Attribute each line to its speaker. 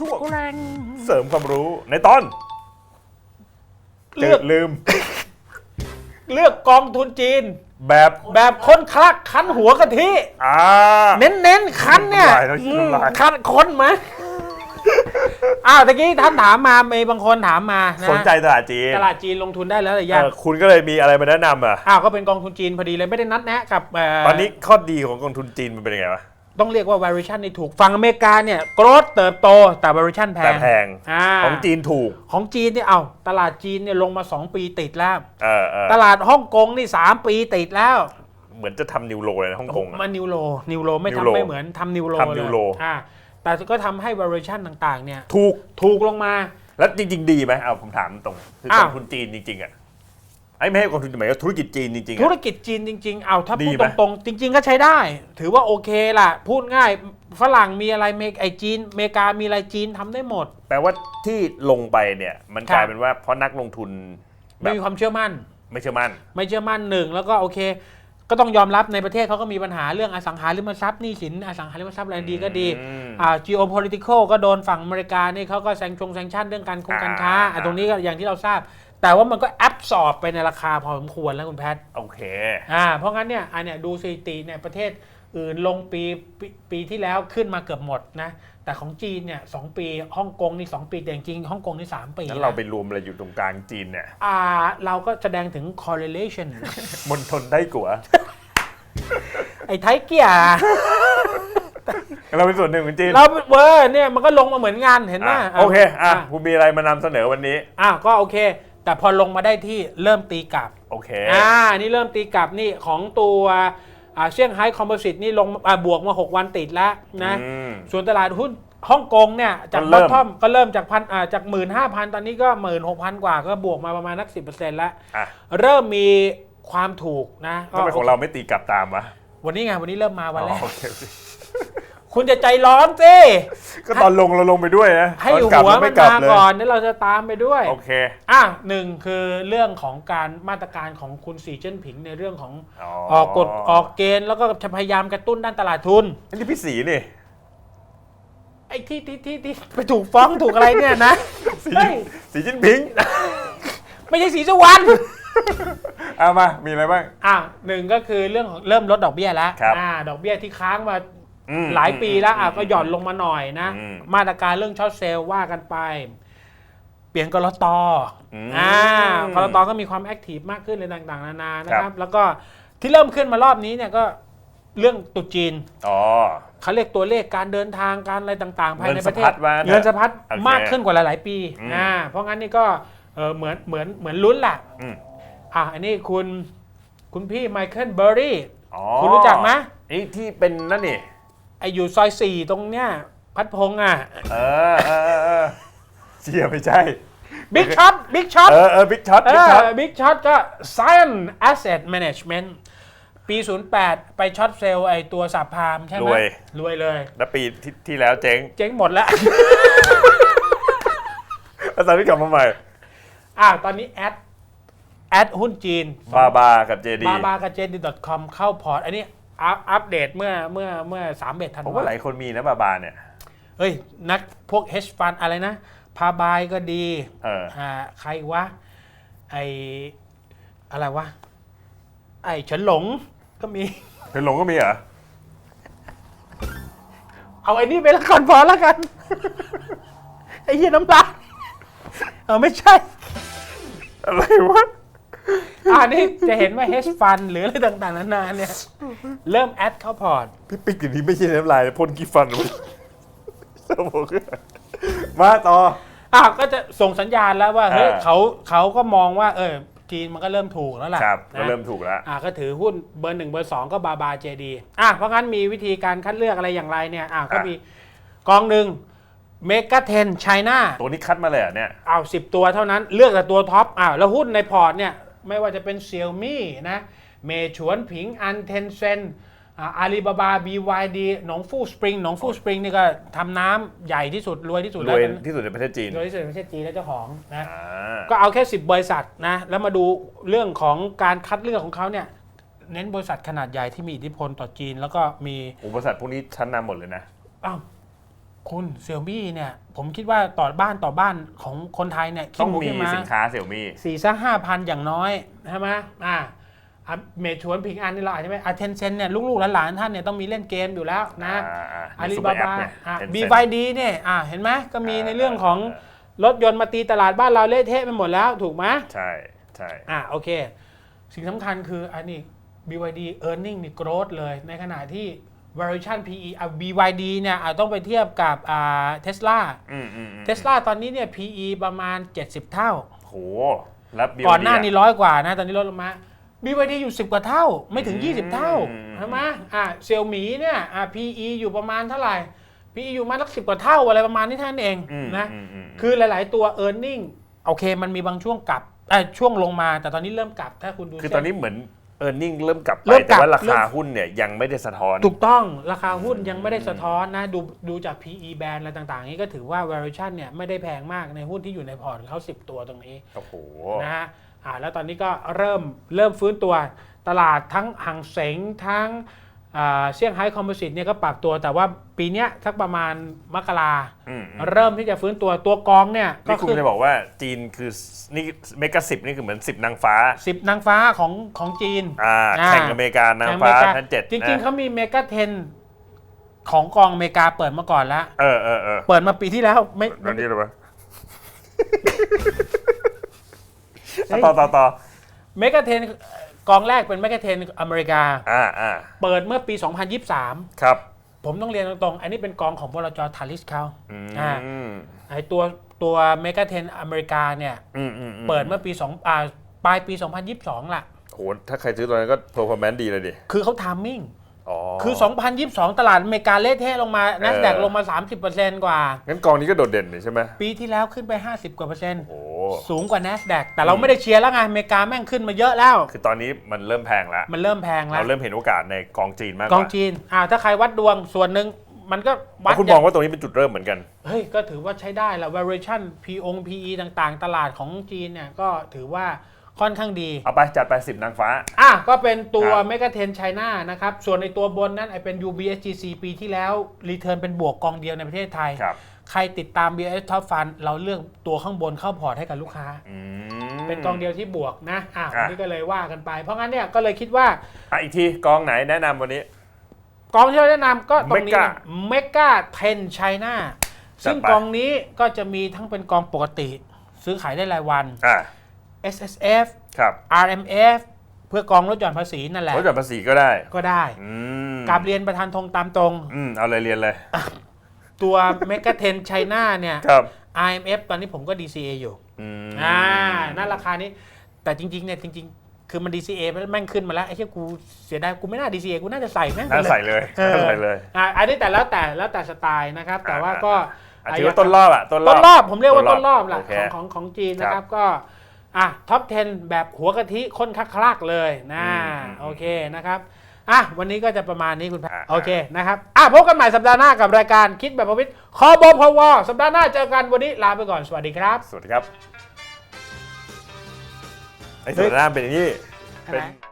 Speaker 1: ช่วง
Speaker 2: กูแรง
Speaker 1: เสริมความรู้ในตอน
Speaker 2: เลือก
Speaker 1: จลืม
Speaker 2: เลือกกองทุนจีน
Speaker 1: แบบ
Speaker 2: แบบคนคลักคันหัวกะทิ
Speaker 1: อ่า
Speaker 2: เน้นเน้นๆคันเนี่ย
Speaker 1: น้ำลายแล้ว
Speaker 2: อืม
Speaker 1: น้ำลาย
Speaker 2: คันคนไหมอ้าวตะกี้ท่านถามมามีบางคนถามมานะ
Speaker 1: สนใจตลาดจีน
Speaker 2: ตลาดจีนลงทุนได้แล้วหรือยัง
Speaker 1: เออคุณก็เลยมีอะไรมาแนะนำอะ
Speaker 2: อ้าวก็เป็นกองทุนจีนพอดีเลยไม่ได้นัดแนะกับเต
Speaker 1: อนนี้ข้อดีของกองทุนจีนมันเป็นยังไงวะ
Speaker 2: ต้องเรียกว่า valuation นี่ถูกฝั่งอเมริกาเนี่ยโกรธเติบโตแต่ valuation แพ
Speaker 1: แต่
Speaker 2: ง
Speaker 1: แพง
Speaker 2: อ่า
Speaker 1: ของจีนถูก
Speaker 2: ของจีนเนี่ยเอาตลาดจีนเนี่ยลงมา 2 ปีติดแล้ว
Speaker 1: เออเออ
Speaker 2: ตลาดฮ่องกงนี่ 3 ปีติดแล้ว
Speaker 1: เหมือนจะทำนิวโรเลยนะฮ่องกงอะ
Speaker 2: มันนิวโรนิวโรไม่
Speaker 1: นิวโร
Speaker 2: ทำไม่เหมือนทำนิวโร
Speaker 1: ทำนิวโร
Speaker 2: เลยอ่าแต่ก็ทำให้ valuation ต่างๆเนี่ย
Speaker 1: ถูก
Speaker 2: ถูกลงมา
Speaker 1: แล้วจริง ๆ ดีไหมเอาผมถามตรง คือ
Speaker 2: อ้ากว
Speaker 1: องทุนจีนจริง ๆ อะ ไอ้ไม่ให้กองทุนหมายว่าธุรกิจจีนจริงๆ
Speaker 2: ธุ
Speaker 1: อะ
Speaker 2: รกิจจีนจริง ๆ เอาถ้า
Speaker 1: ดี
Speaker 2: พูด
Speaker 1: ไหม
Speaker 2: ตรงๆ จริง ๆ ก็ใช้ได้ ถือว่าโอเคล่ะ พูดง่ายฝรั่งมีอะไรเมกไอจีนอเมริกามีอะไรจีนทำได้หมด
Speaker 1: แปลว่าที่ลงไปเนี่ยมัน
Speaker 2: ครับ
Speaker 1: กลายเป็นว่าเพราะนักลงทุนแบ
Speaker 2: ไม่
Speaker 1: บ
Speaker 2: มีความเชื่อมั่น
Speaker 1: ไม่เชื่อมั่น
Speaker 2: ไม่เชื่อมั่นหนึ่งแล้วก็โอเค ก็ต้องยอมรับในประเทศเขาก็มีปัญหาเรื่องอสังหาริมทรัพย์หนี้สินอสังหาริมทรัพย์อะไรดีก็ดี
Speaker 1: อืม
Speaker 2: อ่า geopolitical ก็โดนฝั่งอเมริกานี่เขาก็แซงชงแซงชั่นเรื่องการคงการค้า
Speaker 1: อ่า
Speaker 2: อะตรงนี้ก็อย่างที่เราทราบ แต่ว่ามันก็แอบสอบไปในราคาพอสมควรแล้วคุณแพทย์
Speaker 1: โอเค
Speaker 2: อ่าเพราะงั้นเนี่ยอันเนี้ยดูสถิติเนี่ยประเทศอื่นลงปีปปีที่แล้วขึ้นมาเกือบหมดนะแต่ของจีนเนี่ยสองปีฮ่องกงนี่สองปีแต่จริงๆฮ่องกงนี่สามปี
Speaker 1: งั้น
Speaker 2: นะ
Speaker 1: เราไปรวมอะไรอยู่ตรงกลางจีนเนี่ย
Speaker 2: อ่าเราก็แสดงถึง correlation
Speaker 1: มณฑลได้กัว
Speaker 2: ไอ้ไทยเกียร์
Speaker 1: เราเป็นส่วนหนึ่งของจีน
Speaker 2: เราเวอร์เนี่ยมันก็ลงมาเหมือนกันเห็นไหม
Speaker 1: อะโอเคอะคุณมีอะไรมานำเสนอวันนี้
Speaker 2: อะก็โอเค แต่พอลงมาได้ที่เริ่มตีกลับ
Speaker 1: โอเค
Speaker 2: อ่านี่เริ่มตีกลับนี่ของตัวอ่าเซี่ยงไฮ้คอมโพสิตนี่ลงอ่าบวกมา 6 วันติดแล้วนะ
Speaker 1: อืม
Speaker 2: ส่วนตลาดหุ้นฮ่องกงเนี่ยจาก
Speaker 1: ก็
Speaker 2: บ
Speaker 1: เริ่
Speaker 2: อ
Speaker 1: ม
Speaker 2: ททอมก็เริ่มจากพันอ่าจากหมื่นห้าพันตอนนี้ก็หมื่นหกพันกว่าก็บวกมาประมาณนักสิบเปอร์เซ็นต์แล้ว
Speaker 1: อะ
Speaker 2: เริ่มมีความถูกนะ
Speaker 1: ทำไมของเราไม่ตีกลับตามวะ
Speaker 2: วันนี้ไงวันนี้เริ่มมาวันแร
Speaker 1: อ๋อกโอเคโอเค
Speaker 2: คุณจะใจร้อนสิ
Speaker 1: ก็ตอนลงเราลงไปด้วยนะ
Speaker 2: ให้
Speaker 1: ตอนกลับ
Speaker 2: หัว
Speaker 1: เรา
Speaker 2: มั
Speaker 1: ไม่
Speaker 2: น
Speaker 1: กลับ
Speaker 2: มา
Speaker 1: เลย
Speaker 2: ก่อนแล้วเราจะตามไปด้วย
Speaker 1: โอเค
Speaker 2: อะหนึ่งคือเรื่องของการมาตรการของคุณสีเจิ้นผิงในเรื่องของ
Speaker 1: อ๋อ
Speaker 2: ออกกฎออกเกณฑ์แล้วก็จะพยายามกระตุ้นด้านตลาดทุน
Speaker 1: อันนี้พี่สีนี่
Speaker 2: ไอ้ที่ที่ที่ที่ไปถูกฟ้องถูกอะไรเนี่ยนะ
Speaker 1: สี
Speaker 2: เฮ้ย
Speaker 1: สีจิ้นผิง
Speaker 2: ไม่ใช่สีสุวรรณ
Speaker 1: เอามา มีอะไรบ้าง
Speaker 2: อะหนึ่งก็คือเรื่องของเริ่มลดดอกเบี้ยแล้ว
Speaker 1: ครับ
Speaker 2: อ่าดอกเบี้ยที่ค้างมา
Speaker 1: อืม
Speaker 2: หลายปีแล้วอะ
Speaker 1: ม
Speaker 2: ก็หย่อนลงมาหน่อยนะ
Speaker 1: อืม
Speaker 2: มาตรการเรื่องช็อตเซลล์ว่ากันไป เปลี่ยนกรต
Speaker 1: อืม
Speaker 2: อ่ากรตก็มีความแอคทีฟมากขึ้นเลยต่างๆ นานานะค
Speaker 1: ครั
Speaker 2: รับ
Speaker 1: บ
Speaker 2: แล้วก็ที่เริ่มขึ้นมารอบนี้เนี่ยก็เรื่องตรุษจีน
Speaker 1: อ๋อ
Speaker 2: เขาเรียกตัวเลขการเดินทางการอะไรต่างๆ ภายในประเท
Speaker 1: เงินสะพั
Speaker 2: ศ
Speaker 1: ดว่า
Speaker 2: เงินสะพัด
Speaker 1: โอเค
Speaker 2: มากขึ้นกว่าหลายๆปี
Speaker 1: อืม
Speaker 2: อ่าเพราะงั้นนี่ก็เออเหมือนเหมือนเหมือนลุ้นแหละ
Speaker 1: อืม
Speaker 2: อะอันนี้คุณคุณพี่ไมเคิลเบอร์รี่
Speaker 1: อ๋อ
Speaker 2: คุณรู้จักไหม
Speaker 1: ไอ้ที่เป็นนั่นนี่
Speaker 2: ไออยู่ซอยสี่ตรงเนี้ยพัดพงษ์อะ
Speaker 1: เออเออเออเออเชียไม่ใช่
Speaker 2: บิ๊กช็อตบิ๊กช็อต
Speaker 1: เออเออบิ๊กช็อต
Speaker 2: เอ
Speaker 1: บิ๊กช็อต
Speaker 2: อบิ๊กช็อตก็ Science Asset Management ปี 08 ไปช็อตเซลล์ไอตัวสับพามใช่ไห
Speaker 1: ร
Speaker 2: ม
Speaker 1: วย
Speaker 2: รวยเลย
Speaker 1: แล้วปีที่ที่แล้วเจ๊ง
Speaker 2: เจ๊งหมดแล้ว
Speaker 1: แล้วตอนนี้กลับมาใหม่
Speaker 2: อะตอนนี้แอด แอดหุ้นจีน
Speaker 1: บาบากับเจดี
Speaker 2: บาบากาเจดี .com เข้าพอร์ต อันนี้ อัพอัปเดตเมื่อเมื่อเมื่อสามเบ็ดธัน
Speaker 1: ผมว่าหลายคนมีนะบาบาเนี่ย
Speaker 2: เฮ้ย นักพวก hedge fund อะไรนะ พาบายก็ดี
Speaker 1: เออ
Speaker 2: อ่าใครวะ ไออะไรวะ ไอเฉินหลงก็มี
Speaker 1: เพนหลงก็มีเหรอ
Speaker 2: เอาไอ้นี่ไปละก่อนพอแล้วกัน ไอ้เหี้ยน้ำลาย เออไม่ใช่
Speaker 1: อะไรวะ
Speaker 2: อ่านี่จะเห็นว่า hedge fund หรืออะไรต่างๆนานาเนี่ย เริ่มแอดเข้าพอร์ต
Speaker 1: พี่ปิ๊กอย่างนี้ไม่ใช่น้ำลายพ่นกีฟันมันสมองมาต่อ
Speaker 2: อะก็จะส่งสัญญาณแล้วว่าเฮ้ย
Speaker 1: อ่า
Speaker 2: เขาเขาก็มองว่า เออจีนมันก็เริ่มถูกแล้วล่ะ
Speaker 1: ครับ
Speaker 2: นะ
Speaker 1: ก็เริ่มถูกแล้ว
Speaker 2: อะก็ถือหุ้นเบอร์หนึ่งเบอร์สองก็บาบาเจดีอะเพราะงั้นมีวิธีการคัดเลือกอะไรอย่างไรเนี่ยอะก็
Speaker 1: อะ
Speaker 2: มีกองหนึ่งเมกาเทนไชน่า
Speaker 1: ตัวนี้คัดมาเลยเหรอเนี่ย
Speaker 2: เอาสิบตัวเท่านั้นเลือกแต่ตัวท็อปอ้าวแล้วหุ้นในพอร์ตเนี่ย ไม่ว่าจะเป็นเซี่ยมี่นะเมฉวนผิงอันเทนเซนอาลีบาบา BYD หนองฟู่สปริงหนองฟู่สปริงนี่ก็ทำน้ำใหญ่ที่สุด รวยที่สุด
Speaker 1: ร
Speaker 2: แล้ว
Speaker 1: วย
Speaker 2: เป็น
Speaker 1: ที่สุดในประเทศจีน
Speaker 2: รวยที่สุดในประเทศจีนและเจ้าของนะ
Speaker 1: อ่า
Speaker 2: ก็เอาแค่ 10 บริษัทนะแล้วมาดูเรื่องของการคัดเลือกของเขาเนี่ยเน้นบริษัทขนาดใหญ่ที่มีอิทธิพลต่อจีน แล้วก็มี
Speaker 1: อุปสรรคพวกนี้ชั้นนำหมดเลยนะ
Speaker 2: อ้าว คุณเซี่ยมี่เนี่ยผมคิดว่าต่อบ้านต่อบ้านของคนไทยเนี่ยคิด
Speaker 1: ต้อง
Speaker 2: หมู
Speaker 1: มี
Speaker 2: ขึ้นมา
Speaker 1: สินค้าเสี่ยวมี่
Speaker 2: สี่สักห้าพันอย่างน้อยใช่ไหมอ่าอะเมชวนผิงอันนี่เราอาจจะไม่อาเทนเซนเนี่ยลูกๆหลานๆท่านเนี่ยต้องมีเล่นเกมอยู่แล้วนะอาลีบาบาบีไวดีเนี่ยอะเห็นไหมก็มีในเรื่องของรถยนต์มาตีตลาดบ้านเราเละเทะไปหมดแล้วถูกไหม
Speaker 1: ใช่ใช่
Speaker 2: อะโอเค สิ่งสำคัญคืออันนี้ BYD earning นี่ growth เลย ในขณะที่ valuation PE อะ BYD เนี่ยอาจต้องไปเทียบกับอ่า Tesla
Speaker 1: อืมอืมอืม
Speaker 2: Tesla ตอนนี้เนี่ย PE ประมาณ 70 เท่า
Speaker 1: โหแล้ว BYD
Speaker 2: ก่อนหน้านี้ร้อยกว่านะตอนนี้ลดลงมา BYD อยู่ 10 กว่าเท่า ไม่ถึง20 เท่า
Speaker 1: อืม
Speaker 2: ใช่ไหมอะเซี่ยมี่เนี่ยอะ PE อยู่ประมาณเท่าไหร่ PE อยู่ประมาณสักสิกว่าเท่าอะไรประมาณนี้เท่านั้นเอง
Speaker 1: อืม
Speaker 2: นะ
Speaker 1: อืมอืม
Speaker 2: คือหลาย ๆ ตัว e a r n i n g โอเค มันมีบางช่วงกลับเอ้ยช่วงลงมา แต่ตอนนี้เริ่มกลับ ถ้าคุณดู
Speaker 1: คือ
Speaker 2: เส้
Speaker 1: ตอนนี้เหมือน เออร์เน็งเริ่มกลับไป
Speaker 2: เริ่มก
Speaker 1: แต่
Speaker 2: ลับ
Speaker 1: ว่ารา
Speaker 2: เริ่
Speaker 1: คาม หุ้นเนี่ยยังไม่ได้สะท้อน
Speaker 2: ถูกต้องราคาหุ้นยังไม่ได้สะท้อนนะดูดูจาก PE band อะไรต่างๆ นี้ก็ถือว่า valuation เนี่ยไม่ได้แพงมากในหุ้นที่อยู่ในพอร์ตเขา 10 ตัวตรงนี้
Speaker 1: โอ้โห
Speaker 2: นะฮะอ่าแล้วตอนนี้ก็เริ่มเริ่มฟื้นตัวตลาดทั้งห่างเสงทั้งอ่า เซี่ยงไฮ้คอมโพสิตเนี่ยก็ปรับตัวแต่ว่าปีเนี้ยสักประมาณมกรา
Speaker 1: อืมอืม
Speaker 2: เริ่มที่จะฟื้นตัวตัวกองเนี่ยก็
Speaker 1: นี่คุณ
Speaker 2: คือ
Speaker 1: จะบอกว่าจีนคือนี่เมกะสิบนี่คือเหมือนสิบนางฟ้า
Speaker 2: สิบนางฟ้าของของจีน
Speaker 1: อ่า
Speaker 2: อ่า
Speaker 1: แข่งกับอเมริกานางฟ้าชั้นเจ็ด
Speaker 2: จริงๆเขามีเมกะเทนของกองอเมริกาเปิดมาก่อนแล้ว
Speaker 1: เออเออเออ
Speaker 2: เปิดมาปีที่แล้วไม่
Speaker 1: ตอนนี้หรือเปล่าต่อต่อต่อ
Speaker 2: เมกะเทน กองแรกเป็นเมกะเทนอเมริกา
Speaker 1: อ่าอ่า
Speaker 2: เปิดเมื่อปี 2023
Speaker 1: ครับ
Speaker 2: ผมต้องเรียนตรงๆ อันนี้เป็นกองของบลจทาริสเขา
Speaker 1: อืม
Speaker 2: อ่าไอตัวตัวเมกะเทนอเมริกาเนี่ย
Speaker 1: อืมอืมอืม
Speaker 2: เปิดเมื่อปี2อ่าปลายปี 2022 ล่ะ
Speaker 1: โหถ้าใครซื้อตัวนั้นก็ performance ดีเลยดิ
Speaker 2: คือเขาทามมิ่ง
Speaker 1: อ๋อ
Speaker 2: คือ 2022 ตลาดอเมริกาเละเทะลงมา n a s d a q ลงมา 30%กว่า
Speaker 1: งั้นกองนี้ก็โดดเด่นนี่ใช่ไหม
Speaker 2: ปีที่แล้วขึ้นไป 50 กว่าเปอร์เซ็นต์
Speaker 1: โอ้
Speaker 2: สูงกว่า NASDAQ แต่เราไม่ได้เชียร์แล้วไงอเมริกาแม่งขึ้นมาเยอะแล้ว
Speaker 1: คือตอนนี้มันเริ่มแพงแล้ว
Speaker 2: มันเริ่มแพงแล้ว
Speaker 1: เราเริ่มเห็นโอกาสในกองจีนมากก
Speaker 2: กอง
Speaker 1: ว่า
Speaker 2: จีนอ่าถ้าใครวัดดวงส่วนหนึ่งมันก็วั
Speaker 1: แล้
Speaker 2: ด
Speaker 1: วคุณมองว่าตรงนี้เป็นจุดเริ่มเหมือนกัน
Speaker 2: เฮ้ย ก็ถือว่าใช้ได้แล้ว valuation P อง PE ต่างๆ ตลาดของจีนเนี่ยก็ถือว่า ค่อนข้างดี
Speaker 1: เอาไปจัดไปสิบนางฟ้า
Speaker 2: อะก็เป็นตัว
Speaker 1: ครับ
Speaker 2: m e g a t e n China นะครับ ส่วนในตัวบนนั้นไอเป็น UBSGC ปีที่แล้ว รีเทิร์นเป็นบวกกองเดียวในประเทศไทย
Speaker 1: ครับ
Speaker 2: ใครติดตาม BS Top Fund เราเลือกตัวข้างบนเข้าพอร์ตให้กับลูกค้า
Speaker 1: อืม
Speaker 2: เป็นกองเดียวที่บวกนะอะ
Speaker 1: อะ
Speaker 2: วันนี้ก็เลยว่ากันไป เพราะงั้นเนี่ยก็เลยคิดว่า
Speaker 1: อะอีกทีกองไหนแนะนำวันนี้
Speaker 2: กองที่เราแนะนำก็ตรงนี้
Speaker 1: Mega
Speaker 2: เมกาเทนไชน่าซึ่ง
Speaker 1: จัดไป
Speaker 2: กองนี้ก็จะมีทั้งเป็นกองปกติ ซื้อขายได้รายวัน
Speaker 1: อะ
Speaker 2: S S F
Speaker 1: ครับ
Speaker 2: R M F เพื่อกองลดหย่อนภาษีนั่นแหละ
Speaker 1: ลดหย่อนภาษีก็ได้
Speaker 2: ก็ได้
Speaker 1: อืม
Speaker 2: กราบเรียนประธานธงตามตรง
Speaker 1: อืมเอาเลยเรียนเลย
Speaker 2: ตัวเมก a เทนไชน่าเนี่ย
Speaker 1: ครับ
Speaker 2: I M F ตอนนี้ผมก็ D C A อยู่
Speaker 1: อืม
Speaker 2: อ่านั่นราคานี้ แต่จริงๆเนี่ยจริง ๆ คือมัน D C A แม่งขึ้นมาแล้วไอ้เหี้ยกูเสียดายกูไม่น่า D C A กูน่าจะใส่แม่งไป
Speaker 1: น่า
Speaker 2: เลย
Speaker 1: ใส่เลย
Speaker 2: เออ
Speaker 1: น่าใส่เลย
Speaker 2: อ่าอันนี้แต่แล้วแต่แล้วแต่สไตล์นะครับ แต่ว่าก็
Speaker 1: อะถือว่าต้นรอบอะต้นร
Speaker 2: ต้
Speaker 1: อบ
Speaker 2: นรอบผมเรียกว่าต้นรอบแหละ
Speaker 1: โเค
Speaker 2: ของของของจีน
Speaker 1: ครับ
Speaker 2: นะครับก็ อะท็อป 10 แบบหัวกะทิข้นคักคลักเลยนะ
Speaker 1: อืม
Speaker 2: โอเคนะครับอะวันนี้ก็จะประมาณนี้คุณแพท
Speaker 1: อะ
Speaker 2: โอเคนะครับอะพบกันใหม่สัปดาห์หน้ากับรายการคิดแบบประวิทย์คอบพวสัปดาห์หน้าเจอกันวันนี้ลาไปก่อนสวัสดีครับ
Speaker 1: สวัสดีครับไอ้ส่วนหน้าเป็นอย่างนี้
Speaker 2: อะไร
Speaker 1: เป็น